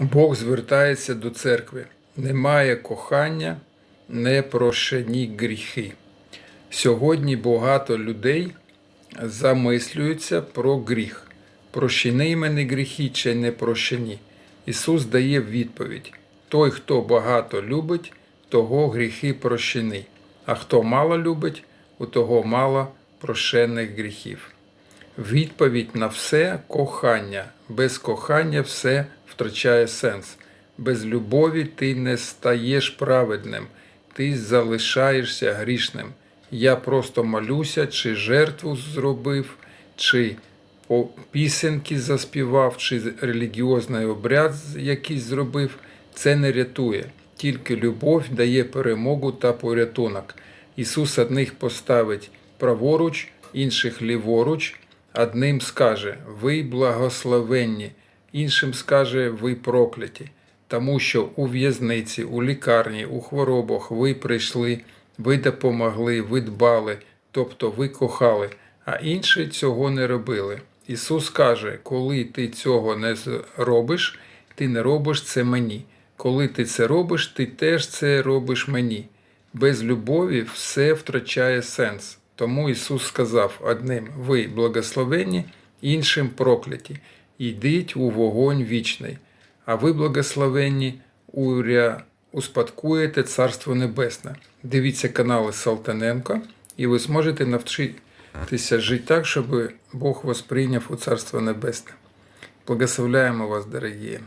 Бог звертається до церкви. Немає кохання, не прощені гріхи. Сьогодні багато людей замислюються про гріх. Прощені мене гріхи чи не прощені. Ісус дає відповідь: той, хто багато любить, того гріхи прощені, а хто мало любить, у того мало прощених гріхів. Відповідь на все кохання. Без кохання все втрачає сенс. Без любові ти не стаєш праведним, ти залишаєшся грішним. Я просто молюся, чи жертву зробив, чи пісенки заспівав, чи релігіозний обряд якийсь зробив. Це не рятує. Тільки любов дає перемогу та порятунок. Ісус одних поставить праворуч, інших ліворуч. Одним скаже ви благословенні, іншим скаже ви прокляті, тому що у в'язниці, у лікарні, у хворобах ви прийшли, ви допомогли, ви дбали, тобто ви кохали, а інші цього не робили. Ісус каже, коли ти цього не робиш, ти не робиш це мені. Коли ти це робиш, ти теж це робиш мені. Без любові все втрачає сенс. Тому Ісус сказав одним: ви благословенні, іншим прокляті, йдіть у вогонь вічний, а ви благословенні уря успадкуєте Царство Небесне. Дивіться канали Салтаненко, і ви зможете навчитися жити так, щоб Бог вас прийняв у Царство Небесне. Благословляємо вас, дорогі!